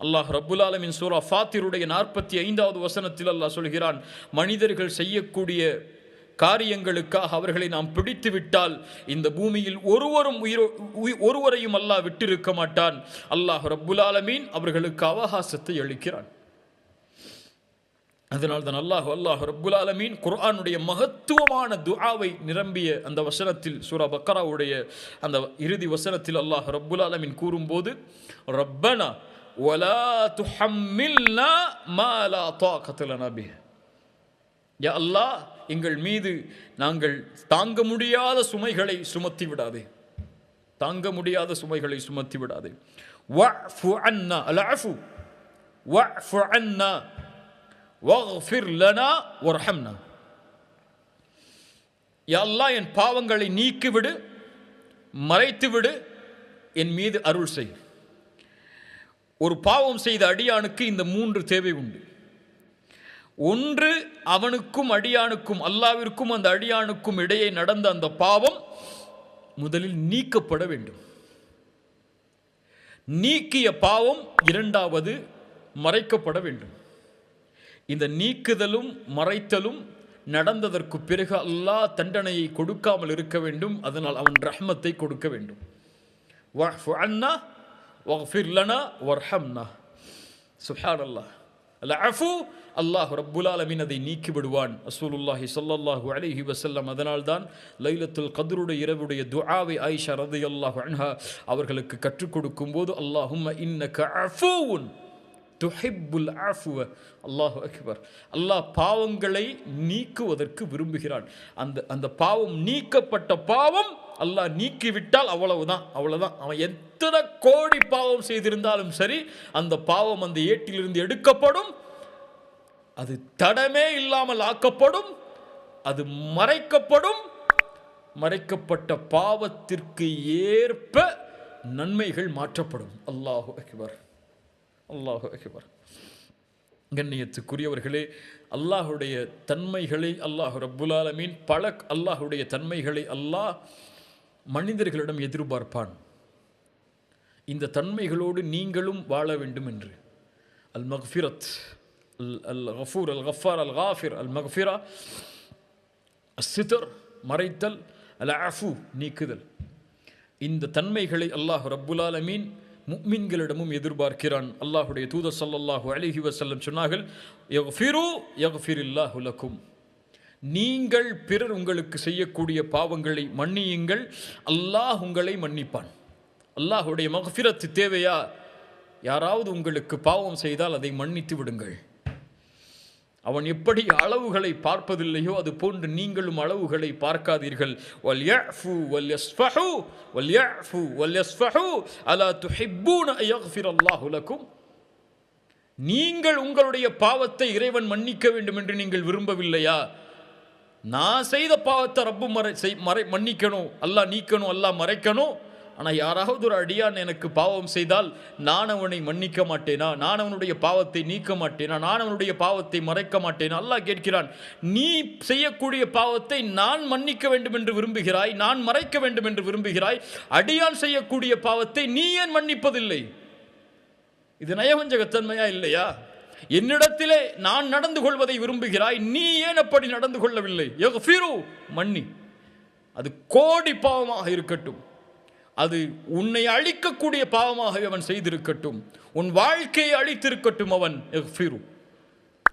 அல்லாஹ் ரபுல் ஆலமின் சூரா ஃபாத்திருடைய நாற்பத்தி ஐந்தாவது வசனத்தில் அல்லாஹ் சொல்கிறான் மனிதர்கள் செய்யக்கூடிய காரியங்களுக்காக அவர்களை நாம் பிடித்து விட்டால் இந்த பூமியில் ஒருவரும் உயிரோ ஒருவரையும் அல்லாஹ் விட்டிருக்க மாட்டான். அல்லாஹ் ரப்புல் ஆலமீன் அவர்களுக்கு அவகாசத்தை அளிக்கிறான். அதனால் தான் அல்லாஹ் அல்லாஹ் ரப்புல் ஆலமீன் குர்ஆனுடைய மகத்துவமான துஆவை நிரம்பிய அந்த வசனத்தில் சூரா பக்கராவுடைய அந்த இறுதி வசனத்தில் அல்லாஹ் ரப்புல் ஆலமீன் கூறும்போது ரப்பனா வலா துஹம்மில்னா மா லா தாகத லனா பிஹ் யா அல்லாஹ் எங்கள் மீது நாங்கள் தாங்க முடியாத சுமைகளை சுமத்தி விடாதே. தாங்க முடியாத சுமைகளை சுமத்தி விடாதே. வஃபு அன்னா அல்அஃபு வஃபு அன்னா வஃபிர் லனா வர்ஹம்னா யா அல்லாஹ் என் பாவங்களை நீக்கிவிடு மறைத்துவிடு என் மீது அருள் செய். ஒரு பாவம் செய்த அடியானுக்கு இந்த மூன்று தேவை உண்டு. ஒன்று அவனுக்கும் அடியானுக்கும் அல்லாவிற்கும் அந்த அடியானுக்கும் இடையே நடந்த அந்த பாவம் முதலில் நீக்கப்பட வேண்டும். நீக்கிய பாவம் இரண்டாவது மறைக்கப்பட வேண்டும். இந்த நீக்குதலும் மறைத்தலும் நடந்ததற்கு பிறகு அல்லாஹ் தண்டனையை கொடுக்காமல் இருக்க வேண்டும். அதனால் அவன் ரஹ்மத்தை கொடுக்க வேண்டும். அண்ணா அன்னா வஃபிர் லனா வர்ஹம்னா சுஹான் அல்லாஹ் அல் அஃபு அல்லாஹ் ரப்புல் அதை நீக்கி விடுவான் ரசூலுல்லாஹி அலிஹி வசல்லம் அதனால்தான் லைலத்துல் கதருடைய இரவுடைய துஆவை ஆயிஷா ரலியல்லாஹு அன்ஹா அவர்களுக்கு கற்றுக் கொடுக்கும் போது அல்லாஹும் இன்னக அஃபூன். துஹிப்புல் ஆஃபுவ. அல்லாஹ் அக்பர். அல்லாஹ் பாவங்களை நீக்குவதற்கு விரும்புகிறான். அந்த அந்த பாவம் நீக்கப்பட்ட பாவம் அல்லாஹ் நீக்கிவிட்டால் அவ்வளவுதான். அவ்வளவுதான். அவன் எத்தனை கோடி பாவம் செய்திருந்தாலும் சரி அந்த பாவம் அந்த ஏட்டிலிருந்து எடுக்கப்படும். அது தடமே இல்லாமல் ஆக்கப்படும். அது மறைக்கப்படும். மறைக்கப்பட்ட பாவத்திற்கு ஏற்ப நன்மைகள் மாற்றப்படும். அல்லாஹு அக்பர். அல்லாஹு அகிபர். கண்ணியத்துக்குரியவர்களே அல்லாஹுடைய தன்மைகளை அல்லாஹ் ரப்புல் பல அல்லாஹுடைய தன்மைகளை அல்லாஹ் மனிதர்களிடம் எதிர்பார்ப்பான். இந்த தன்மைகளோடு நீங்களும் வாழ வேண்டும் என்று. அல் மக்ஃபிரத் அல் அல் ஹஃபூர் அல் ஹஃபார் அல் ஹாஃபிர் அல் மக்ஃபிரா அஸ்ஸிதர் மறைத்தல் அல் அஃபு நீக்குதல். இந்த தன்மைகளை அல்லாஹ் ரப்புல் முக்மின்களிடமும் எதிர்பார்க்கிறான். அல்லாஹுடைய தூத சல்லாஹு அலிஹி வசல்லம் சொன்னார்கள் யக்ஃபிரு யக்ஃபிரில்லாஹு நீங்கள் பிறர் உங்களுக்கு செய்யக்கூடிய பாவங்களை மன்னியுங்கள் அல்லாஹ் உங்களை மன்னிப்பான். அல்லாஹுடைய மகஃபிரத்து தேவையா? யாராவது உங்களுக்கு பாவம் செய்தால் அதை மன்னித்து விடுங்கள். அவன் எப்படி அளவுகளை பார்ப்பதில்லையோ அது போன்று நீங்களும் அளவுகளை பார்க்காதீர்கள். வல்யஃபு வல்யஸ்ஃபஹு வல்யஃபு வல்யஸ்ஃபஹு அலா துஹிப்பூன அயக்ஃபிர் அல்லாஹு லக்கும். நீங்கள் உங்களுடைய பாவத்தை இறைவன் மன்னிக்க வேண்டும் என்று நீங்கள் விரும்பவில்லையா? நான் செய்த பாவத்தை ரப்பு மறை செய் மறை மன்னிக்கணும். அல்லாஹ் நீக்கணும் அல்லாஹ் மறைக்கணும். ஆனால் யாராவது ஒரு அடியான் எனக்கு பாவம் செய்தால் நான் அவனை மன்னிக்க மாட்டேனா? நான் அவனுடைய பாவத்தை நீக்க மாட்டேனா? நான் அவனுடைய பாவத்தை மறைக்க மாட்டேனா? அல்லாஹ் கேட்கிறான் நீ செய்யக்கூடிய பாவத்தை நான் மன்னிக்க வேண்டும் என்று விரும்புகிறாய் நான் மறைக்க வேண்டும் என்று விரும்புகிறாய். அடியான் செய்யக்கூடிய பாவத்தை நீ ஏன் மன்னிப்பதில்லை? இது நயவஞ்சகத்தன்மையா இல்லையா? என்னிடத்திலே நான் நடந்து கொள்வதை விரும்புகிறாய் நீ ஏன் அப்படி நடந்து கொள்ளவில்லை? மன்னி. அது கோடி பாவமாக இருக்கட்டும். அது உன்னை அழிக்கக்கூடிய பாவமாக அவன் செய்திருக்கட்டும். உன் வாழ்க்கையை அழித்திருக்கட்டும் அவன்.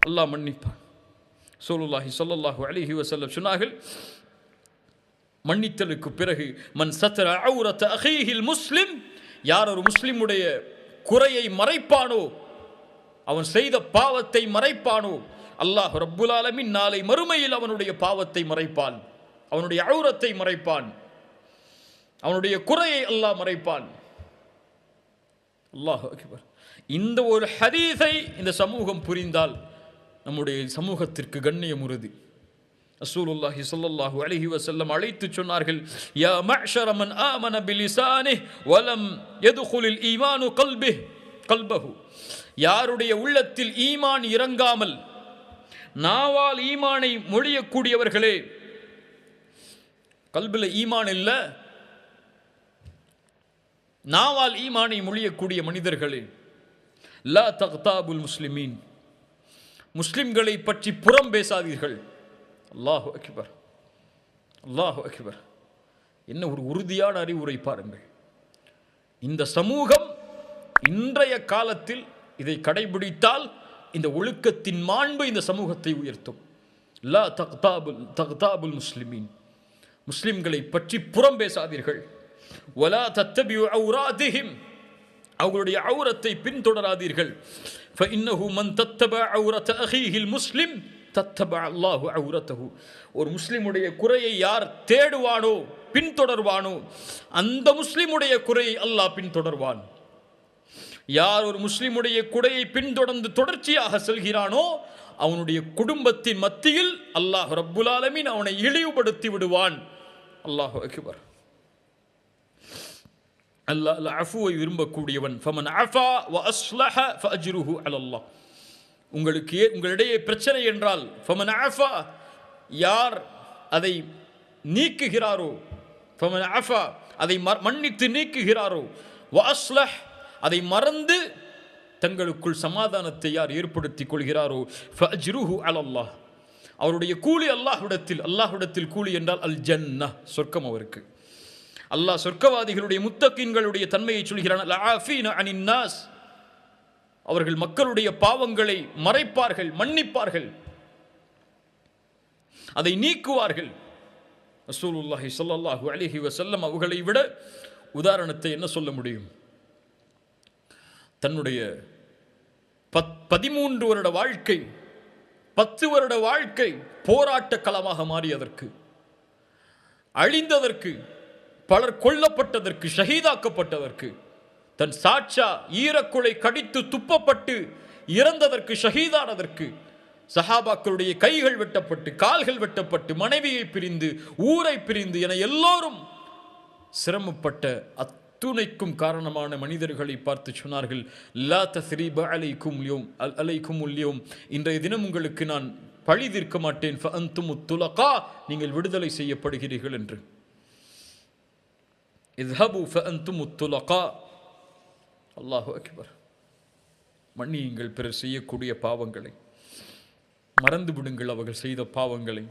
அல்லாஹ் மன்னிப்பான். சோலுல்லாஹி சொல்லல்லாஹு அலிஹி வஸல்லம் சொன்னார்கள் மன்னித்தலுக்கு பிறகு மன் சத்தர அவுரத் அஹீஹில் முஸ்லிம் யார் ஒரு முஸ்லிமுடைய குறையை மறைப்பானோ அவன் செய்த பாவத்தை மறைப்பானோ அல்லாஹ் ரப்புல் ஆலமின் நாளை மறுமையில் அவனுடைய பாவத்தை மறைப்பான். அவனுடைய அவுரத்தை மறைப்பான். அவனுடைய குறையை அல்லாஹ் மறைப்பான். அல்லாஹ் அக்பர். இந்த ஒரு ஹதீஸை இந்த சமூகம் புரிந்தால் நம்முடைய சமூகத்திற்கு கண்ணியம் உறுதி. ரசூலுல்லாஹி ஸல்லல்லாஹு அலைஹி வஸல்லம் அழைத்து சொன்னார்கள் யா மஅஷர மன் ஆமன பிலிசானி வலம் யதுகுலில் ஈமானு கல்பி கல்பஹு. யாருடைய உள்ளத்தில் ஈமான் இறங்காமல் நாவால் ஈமானை மொழியக்கூடியவர்களே கல்பில் ஈமான் இல்லை நாவால் ஈமானை மொழியக்கூடிய மனிதர்களே லா தக்தாபுல் முஸ்லிமீன். முஸ்லிம்களை பற்றி புறம் பேசாதீர்கள். அல்லாஹு அக்பர். அல்லாஹு அக்பர். என்ன ஒரு உறுதியான அறிவுரை பாருங்கள். இந்த சமூகம் இன்றைய காலத்தில் இதை கடைபிடித்தால் இந்த ஒழுக்கத்தின் மாண்பு இந்த சமூகத்தை உயர்த்தும். லா தக்தாபுல் தக்தாபுல் முஸ்லிமீன். முஸ்லிம்களை பற்றி புறம் பேசாதீர்கள். ஒலா தத்தபியு அவுராதிஹிம் அவர்களுடைய அவுரத்தை பின்தொடராதீர்கள். இன்னஹு மன் தத்தப அவுரத் அஹீஹில் முஸ்லிம். தத்தப அல்லாஹு அவுரத்தஹு ஒரு முஸ்லிமுடைய குறையை யார் தேடுவானோ பின்தொடர்வானோ அந்த முஸ்லிமுடைய குறையை அல்லாஹ் பின்தொடர்வான். யார் ஒரு முஸ்லிமுடைய குடையை பின்தொடர்ந்து தொடர்ச்சியாக செல்கிறானோ அவனுடைய குடும்பத்தின் மத்தியில் அல்லாஹ் ரப்புல் ஆலமின் அவனை இழிவுபடுத்தி விடுவான். அல்லாஹ் அக்பர். அல்லாஹ் அஃபுவை விரும்பக்கூடியவன். ஃபமன் அஃபா வ அஸ்லஹ ஃப அஜ்ருஹு அலல்லாஹ். உங்களுக்கு ஏ- உங்களிடையே பிரச்சனை என்றால் ஃபமன் அஃபா யார் அதை நீக்குகிறாரோ ஃபமன் அஃபா அதை ம- மன்னித்து நீக்குகிறாரோ வ அஸ்லஹ் அதை மறந்து தங்களுக்குள் சமாதானத்தை யார் ஏற்படுத்திக் கொள்கிறாரோ ஃப அஜ்ருஹு அலல்லாஹ். அவருடைய கூலி அல்லாஹ்விடத்தில் அல்லாஹ்விடத்தில் கூலி என்றால் அல் ஜன்னah சொர்க்கம் அவருக்கு. அல்லாஹ் சொர்க்கவாதிகளுடைய முத்தக்கின்களுடைய தன்மையை சொல்கிறான் நாஸ்." அவர்கள் மக்களுடைய பாவங்களை மறைப்பார்கள் மன்னிப்பார்கள். அதை நீக்குவார்கள். ரசூலுல்லாஹி ஸல்லல்லாஹு அலிஹி வசல்லம் அவர்களை விட உதாரணத்தை என்ன சொல்ல முடியும்? தன்னுடைய பத் பதிமூன்று வருட வாழ்க்கை பத்து வருட வாழ்க்கை போராட்ட களமாக மாறியதற்கு அழிந்ததற்கு பலர் கொல்லப்பட்டதற்கு ஷஹீதாக்கப்பட்டதற்கு தன் சாட்சா ஈரக்குலை கடித்து துப்பப்பட்டு இறந்ததற்கு ஷஹீதானதற்கு சஹாபாக்களுடைய கைகள் வெட்டப்பட்டு கால்கள் வெட்டப்பட்டு மனைவியை பிரிந்து ஊரை பிரிந்து என எல்லோரும் சிரமப்பட்ட அத்துணைக்கும் காரணமான மனிதர்களை பார்த்து சொன்னார்கள் லா தஸ்ரீப அலைக்கும் லியோம் அல் அலைக்கும் உல்யோம் இன்றைய தினம் உங்களுக்கு நான் பழி தீர்க்க மாட்டேன் ஃபஅன்தும் துலகா நீங்கள் விடுதலை செய்யப்படுகிறீர்கள் என்று. இத்ஹபு ஃபஅந்தும் உத்துலகா அல்லாஹு அக்பர் மன்னியுங்கள் பிறர் செய்யக்கூடிய பாவங்களை. மறந்து விடுங்கள் அவர்கள் செய்த பாவங்களை.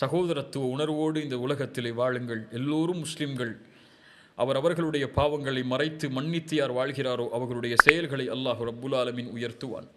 சகோதரத்துவ உணர்வோடு இந்த உலகத்திலே வாழுங்கள். எல்லோரும் முஸ்லிம்கள். அவர் அவர்களுடைய பாவங்களை மறைத்து மன்னித்து யார் வாழ்கிறாரோ அவர்களுடைய செயல்களை அல்லாஹ் ரப்புல் ஆலமின் உயர்த்துவான்.